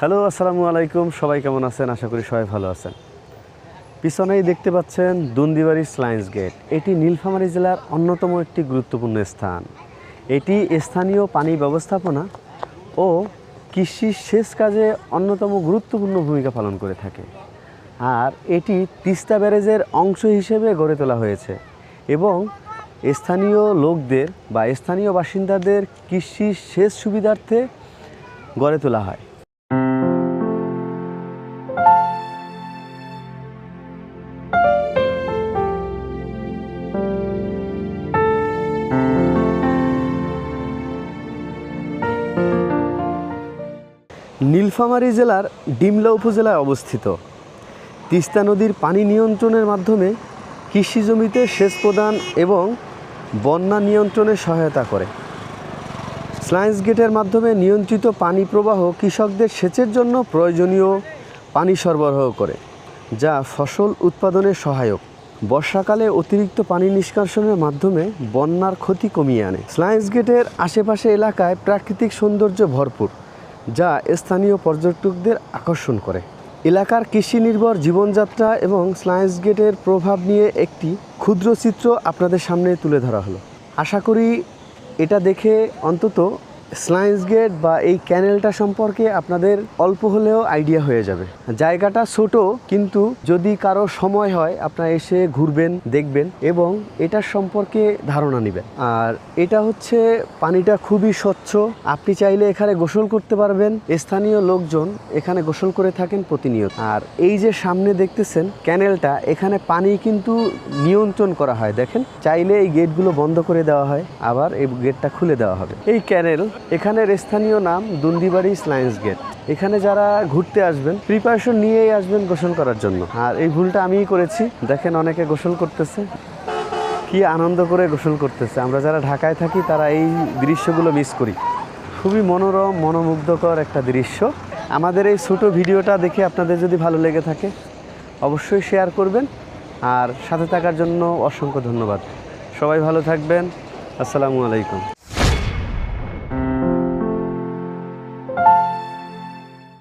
Hello, আসসালামু আলাইকুম। সবাই কেমন আছেন? আশা করি সবাই ভালো আছেন। পিছনেই দেখতে পাচ্ছেন দুন্দিবাড়ি স্লাইন্স গেট এটি নীলফামারী জেলার অন্যতম একটি গুরুত্বপূর্ণ স্থান। এটি স্থানীয় পানি ব্যবস্থাপনা ও কৃষি সেচ কাজে অন্যতম গুরুত্বপূর্ণ ভূমিকা পালন করে থাকে। আর এটি তিস্তা ব্যারেজের অংশ হিসেবে গড়ে তোলা হয়েছে এবং স্থানীয় লোকদের বা স্থানীয় বাসিন্দাদের কৃষি সেচ সুবিধার্থে গড়ে তোলা হয়। নীলফামারী জেলার ডিমলা উপজেলায় অবস্থিত। তিস্তা নদীর পানি নিয়ন্ত্রণের মাধ্যমে কৃষি জমিতে সেচ প্রদান এবং বন্যা নিয়ন্ত্রণে সহায়তা করে। স্লাইন্স গেটের মাধ্যমে নিয়ন্ত্রিত পানি প্রবাহ কৃষকদের সেচের জন্য প্রয়োজনীয় পানি সরবরাহ করে, যা ফসল উৎপাদনে সহায়ক। বর্ষাকালে অতিরিক্ত পানি নিষ্কাশনের মাধ্যমে বন্যার ক্ষতি কমিয়ে আনে। স্লাইন্স গেটের আশেপাশে এলাকায় প্রাকৃতিক সৌন্দর্য ভরপুর। যা স্থানীয় পর্যটকদের আকর্ষণ করে। এলাকার কৃষি নির্ভর জীবনযাত্রা এবং স্লায়েন্স গেটের প্রভাব নিয়ে একটি ক্ষুদ্র চিত্র আপনাদের সামনে তুলে ধরা হলো। আশা করি এটা দেখে অন্তত স্লাইন্স গেট বা এই ক্যানেলটা সম্পর্কে আপনাদের অল্প হলেও আইডিয়া হয়ে যাবে। জায়গাটা ছোট, কিন্তু যদি কারও সময় হয়, আপনারা এসে ঘুরবেন, দেখবেন এবং এটার সম্পর্কে ধারণা নেবেন। আর এটা হচ্ছে পানিটা খুবই স্বচ্ছ। আপনি চাইলে এখানে গোসল করতে পারবেন। স্থানীয় লোকজন এখানে গোসল করে থাকেন প্রতিনিয়ত। আর এই যে সামনে দেখতেছেন ক্যানেলটা এখানে পানি কিন্তু নিয়ন্ত্রণ করা হয়। দেখেন, চাইলে এই গেটগুলো বন্ধ করে দেওয়া হয়। আবার এই গেটটা খুলে দেওয়া হবে। এই ক্যানেল এখানের স্থানীয় নাম দুন্দিবাড়ি স্লাইন্স গেট এখানে যারা ঘুরতে আসবেন প্রিপারেশন নিয়েই আসবেন গোসল করার জন্য। আর এই ভুলটা আমিই করেছি। দেখেন অনেকে গোসল করতেছে। কি আনন্দ করে গোসল করতেছে। আমরা যারা ঢাকায় থাকি, তারা এই দৃশ্যগুলো মিস করি। খুবই মনোরম, মনোমুগ্ধকর একটা দৃশ্য। আমাদের এই ছোট ভিডিওটা দেখে আপনাদের যদি ভালো লেগে থাকে, অবশ্যই শেয়ার করবেন। আর সাথে থাকার জন্য অসংখ্য ধন্যবাদ। সবাই ভালো থাকবেন। আসসালামু আলাইকুম।